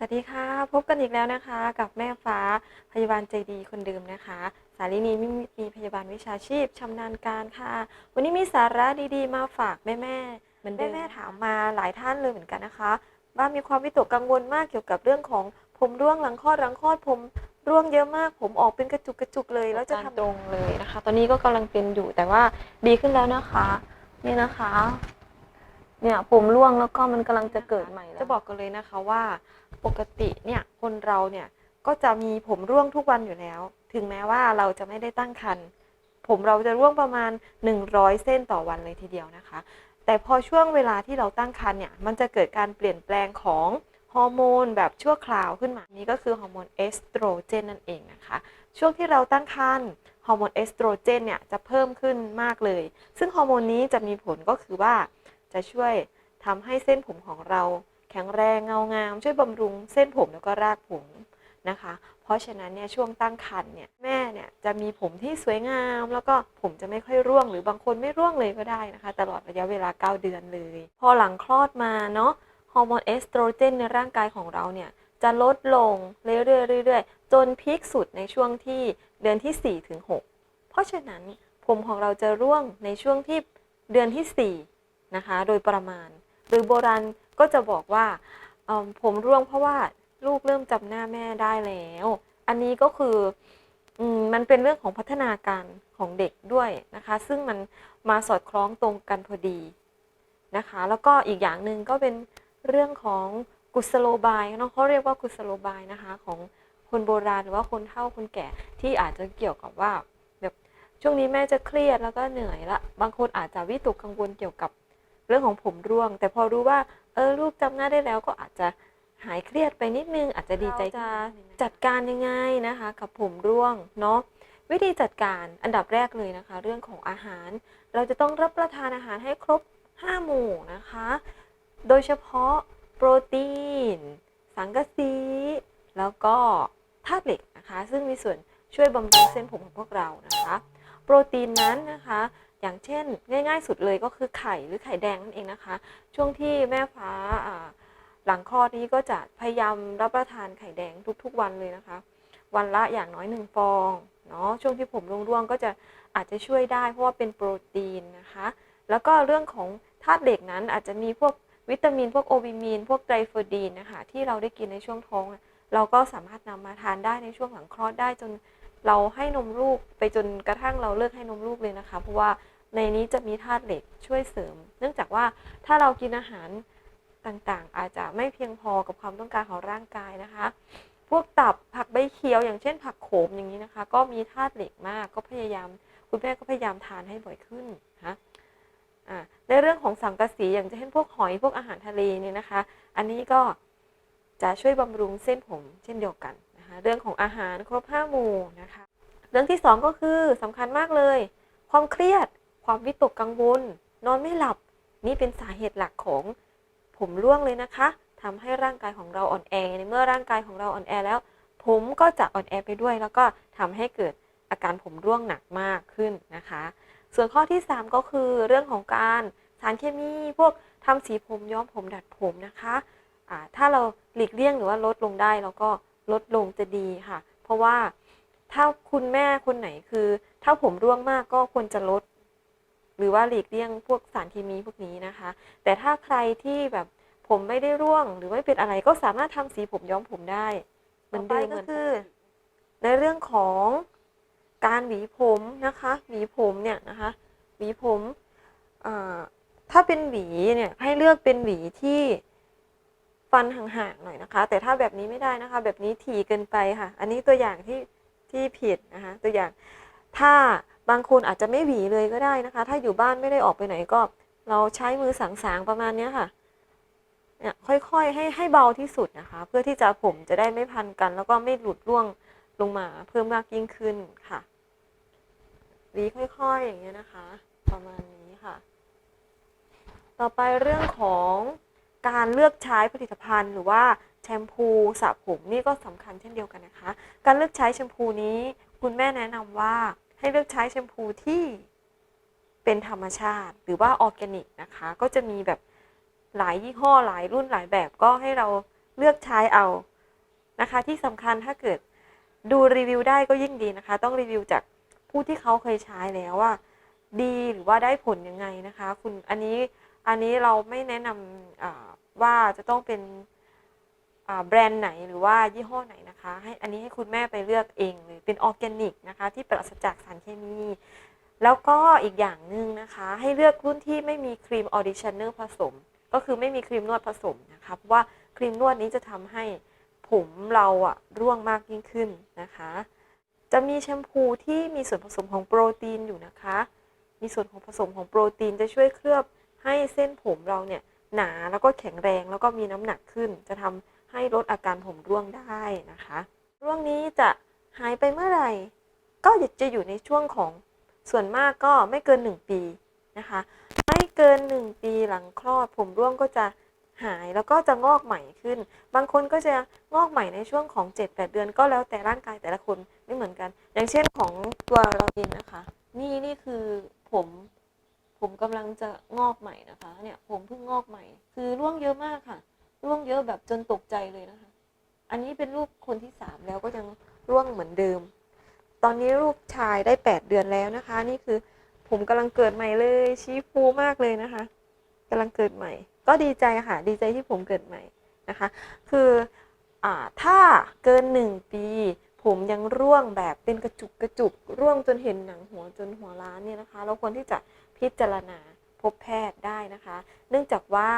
สวัสดีค่ะ พบกันอีกแล้วนะคะ กับแม่ฟ้าพยาบาลใจดีคนเดิมนะคะ สารินีมิมิตมีพยาบาลวิชาชีพชำนาญการค่ะ วันนี้มีสาระดีๆ มาฝากแม่ๆเหมือนแม่ๆถามมาหลายท่านเลยเหมือนกันนะคะ ว่ามีความวิตกกังวลมากเกี่ยวกับเรื่องของผมร่วงหลังคลอดหลังคลอดผมร่วงเยอะมาก ผมออกเป็นกระจุกกระจุกเลยแล้วจะทำตรงเลยนะคะ ตอนนี้ก็กำลังเป็นอยู่แต่ว่าดีขึ้นแล้วนะคะ นี่นะคะ เนี่ยผมร่วงแล้วก็มันกำลังจะเกิดใหม่แล้วจะบอกกันเลยนะคะว่า ปกติเนี่ยคนเราเนี่ยก็จะมีผมร่วงทุกวันอยู่แล้ว ถึงแม้ว่าเราจะไม่ได้ตั้งครรภ์ผมเราจะร่วงประมาณ 100 เส้นต่อวันเลยทีเดียวนะคะ แต่พอช่วงเวลาที่เราตั้งครรภ์เนี่ยมันจะเกิดการเปลี่ยนแปลงของฮอร์โมนแบบชั่วคราวขึ้นมา นี่ก็คือฮอร์โมนเอสโตรเจนนั่นเองนะคะ ช่วงที่เราตั้งครรภ์ฮอร์โมนเอสโตรเจนเนี่ยจะเพิ่มขึ้นมากเลย ซึ่งฮอร์โมนนี้จะมีผลก็คือว่า จะช่วยทำให้เส้นผมของเราแข็งแรงเงางาม ช่วยบำรุงเส้นผมแล้วก็รากผมนะคะ เพราะฉะนั้นเนี่ยช่วงตั้งครรภ์เนี่ยแม่เนี่ยจะมีผมที่สวยงาม แล้วก็ผมจะไม่ค่อยร่วง หรือบางคนไม่ร่วงเลยก็ได้นะคะ ตลอดระยะเวลา 9 เดือนเลย พอหลังคลอดมาเนาะฮอร์โมนเอสโตรเจนในร่างกายของเราเนี่ยจะลดลงเรื่อยๆเรื่อยๆจนพีคสุดในช่วงที่เดือนที่ 4 ถึง 6 เพราะฉะนั้นผมของเราจะร่วงในช่วงที่เดือนที่ 4 นะคะ โดยประมาณ หรือโบราณก็จะบอกว่าผมร่วงเพราะว่าลูกเริ่มจำหน้าแม่ได้แล้ว อันนี้ก็คืออมมันเป็นเรื่องของพัฒนาการของเด็กด้วยนะคะ ซึ่งมันมาสอดคล้องตรงกันพอดีนะคะ แล้วก็อีกอย่างหนึ่งก็เป็นเรื่องของกุศโลบายเนาะเขาเรียกว่ากุศโลบายนะคะของคนโบราณหรือว่าคนเฒ่าคนแก่ที่อาจจะเกี่ยวกับว่าแบบช่วงนี้แม่จะเครียดแล้วก็เหนื่อยละ บางคนอาจจะวิตกกังวลเกี่ยวกับ เรื่องของผมร่วง แต่พอรู้ว่าเออลูกจำหน้าได้แล้วก็อาจจะหายเครียดไปนิดนึงอาจจะดีใจจะจัดการยังไงนะคะ กับผมร่วงเนาะวิธีจัดการอันดับแรกเลยนะคะ เรื่องของอาหาร เราจะต้องรับประทานอาหารให้ครบ 5 หมู่นะคะ โดยเฉพาะโปรตีน สังกะสีแล้วก็ธาตุเหล็กนะคะ ซึ่งมีส่วนช่วยบำรุงเส้นผมของพวกเรานะคะ โปรตีนนั้นนะคะ อย่างเช่น ง่ายๆ สุดเลยก็คือไข่หรือไข่แดงนั่นเองนะคะ ช่วงที่แม่ฟ้าหลังคลอดนี้ก็จะพยายามรับประทานไข่แดงทุกๆวันเลยนะคะ วันละอย่างน้อยหนึ่งฟองเนาะช่วงที่ผมร่วงๆก็จะอาจจะช่วยได้เพราะว่าเป็นโปรตีนนะคะ แล้วก็เรื่องของธาตุเหล็กนั้นอาจจะมีพวกวิตามิน พวกโอวิมีน พวกไตรโฟดีนนะคะที่เราได้กินในช่วงท้อง เราก็สามารถนำมาทานได้ในช่วงหลังคลอดได้จน เราให้นมลูกไปจนกระทั่งเราเลิกให้นมลูกเลยนะคะ เพราะว่าในนี้จะมีธาตุเหล็กช่วยเสริม เนื่องจากว่าถ้าเรากินอาหารต่างๆ อาจจะไม่เพียงพอกับความต้องการของร่างกายนะคะ พวกตับผักใบเขียว อย่างเช่นผักโขมอย่างนี้นะคะ ก็มีธาตุเหล็กมากก็พยายาม คุณแม่ก็พยายามทานให้บ่อยขึ้นนะคะในเรื่องของสังกะสีอย่างเช่นพวกหอยพวกอาหารทะเลเนี่ยนะคะ อันนี้ก็จะช่วยบำรุงเส้นผมเช่นเดียวกัน นะคะเรื่องของอาหารครบห้าหมู่นะคะเรื่องที่สองก็คือสำคัญมากเลย ความเครียด ความวิตกกังวล นอนไม่หลับ นี่เป็นสาเหตุหลักของผมร่วงเลยนะคะทำให้ร่างกายของเราอ่อนแอในเมื่อร่างกายของเราอ่อนแอแล้ว ผมก็จะอ่อนแอไปด้วย แล้วก็ทำให้เกิดอาการผมร่วงหนักมากขึ้นนะคะ ส่วนข้อที่ 3 ก็คือเรื่องของการสารเคมีพวกทำสีผมย้อมผมดัดผมนะคะถ้าเราหลีกเลี่ยงหรือว่าลดลงได้เราก็ ลดลงจะดีค่ะ เพราะว่าถ้าคุณแม่คนไหนคือ ถ้าผมร่วงมากก็ควรจะลด หรือว่าหลีกเลี่ยงพวกสารเคมีพวกนี้นะคะ แต่ถ้าใครที่แบบผมไม่ได้ร่วง หรือไม่เป็นอะไรก็สามารถทำสีผมย้อมผมได้เหมือนเดิมก็คือ ในเรื่องของการหวีผมนะคะหวีผมเนี่ยนะคะหวีผมอ่าถ้าเป็นหวีเนี่ยให้เลือกเป็นหวีที่ ฟันห่างๆหน่อยนะคะ แต่ถ้าแบบนี้ไม่ได้นะคะ แบบนี้ถี่เกินไปค่ะ อันนี้ตัวอย่างที่ที่ผิดนะคะ ตัวอย่างถ้าบางคนอาจจะไม่หวีเลยก็ได้นะคะ ถ้าอยู่บ้านไม่ได้ออกไปไหนก็เราใช้มือสางๆประมาณนี้ค่ะเนี่ยค่อยๆให้ให้เบาที่สุดนะคะ เพื่อที่จะผมจะได้ไม่พันกัน แล้วก็ไม่หลุดร่วงลงมาเพิ่มมากยิ่งขึ้นค่ะหวีค่อยๆอย่างเงี้ยนะคะ ประมาณนี้ค่ะ ต่อไปเรื่องของ การเลือกใช้ผลิตภัณฑ์หรือว่าแชมพูสระผมนี่ก็สำคัญเช่นเดียวกันนะคะ การเลือกใช้แชมพูนี้ คุณแม่แนะนำว่าให้เลือกใช้แชมพูที่เป็นธรรมชาติ หรือว่าออร์แกนิกนะคะ ก็จะมีแบบหลายยี่ห้อหลายรุ่นหลายแบบก็ให้เราเลือกใช้เอานะคะ ที่สำคัญถ้าเกิดดูรีวิวได้ก็ยิ่งดีนะคะ ต้องรีวิวจากผู้ที่เขาเคยใช้แล้วว่า ดีหรือว่าได้ผลยังไงนะคะ คุณอันนี้ อันนี้เราไม่แนะนำว่าจะต้องเป็นแบรนด์ไหนหรือว่ายี่ห้อไหนนะคะให้อันนี้ให้คุณแม่ไปเลือกเองเลยเป็นออร์แกนิกนะคะ ที่ปราศจากสารเคมี แล้วก็อีกอย่างหนึ่งนะคะ ให้เลือกรุ่นที่ไม่มีครีมออดิชันเนอร์ผสม ก็คือไม่มีครีมนวดผสมนะคะเพราะว่าครีมนวดนี้จะทำให้ผมเราอะร่วงมากยิ่งขึ้นนะคะ จะมีแชมพูที่มีส่วนผสมของโปรตีนอยู่นะคะ มีส่วนของผสมของโปรตีนจะช่วยเคลือบ ให้เส้นผมเราเนี่ยหนาแล้วก็แข็งแรงแล้วก็มีน้ำหนักขึ้น จะทำให้ลดอาการผมร่วงได้นะคะ ร่วงนี้จะหายไปเมื่อไหร่ ก็จะอยู่ในช่วงของส่วนมากก็ไม่เกิน 1 ปีนะคะ ไม่เกิน 1 ปีหลังคลอด ผมร่วงก็จะหายแล้วก็จะงอกใหม่ขึ้น บางคนก็จะงอกใหม่ในช่วงของ 7-8 เดือน ก็แล้วแต่ร่างกายแต่ละคนไม่เหมือนกัน อย่างเช่นของตัวเราเองนะคะ นี่นี่คือผม ผมกำลังจะงอกใหม่นะคะ เนี่ยผมเพิ่งงอกใหม่ คือร่วงเยอะมากค่ะ ร่วงเยอะแบบจนตกใจเลยนะคะ อันนี้เป็นรูปคนที่สามแล้วก็ยังร่วงเหมือนเดิม ตอนนี้รูปชายได้8เดือนแล้วนะคะ นี่คือผมกำลังเกิดใหม่เลยชี้ฟูมากเลยนะคะกำลังเกิดใหม่ ก็ดีใจค่ะ ดีใจที่ผมเกิดใหม่นะคะ คืออ่าถ้าเกิน1ปี ผมยังร่วงแบบเป็นกระจุกกระจุกร่วงจนเห็นหนังหัวจนหัวล้านเนี่ยนะคะ เราควรที่จะ พิจารณาพบแพทย์ได้นะคะ เนื่องจากว่า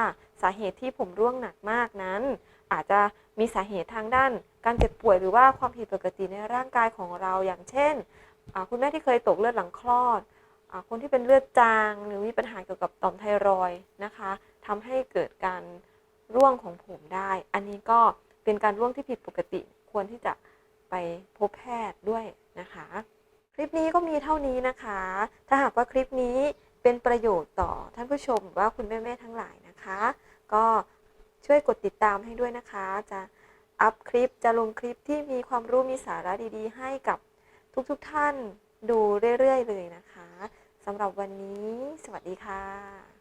สาเหตุที่ผมร่วงหนักมากนั้น อาจจะมีสาเหตุทางด้าน การเจ็บป่วยหรือว่าความผิดปกติในร่างกายของเราอย่างเช่น คุณแม่ที่เคยตกเลือดหลังคลอดอคนที่เป็นเลือดจางหรือมีปัญหาเกี่ยวกับต่อมไทรอยนะคะทำให้เกิดการร่วงของผมได้ อันนี้ก็เป็นการร่วงที่ผิดปกติควรที่จะไปพบแพทย์ด้วยนะคะ คลิปนี้ก็มีเท่านี้นะคะ ถ้าหากว่าคลิปนี้ เป็นประโยชน์ต่อท่านผู้ชมหรือว่าคุณแม่ๆทั้งหลายนะคะ ก็ช่วยกดติดตามให้ด้วยนะคะ จะอัพคลิปจะลงคลิปที่มีความรู้มีสาระดีๆ ให้กับทุกๆทท่านดูเรื่อยๆเลยนะคะสำหรับวันนี้ สวัสดีค่ะ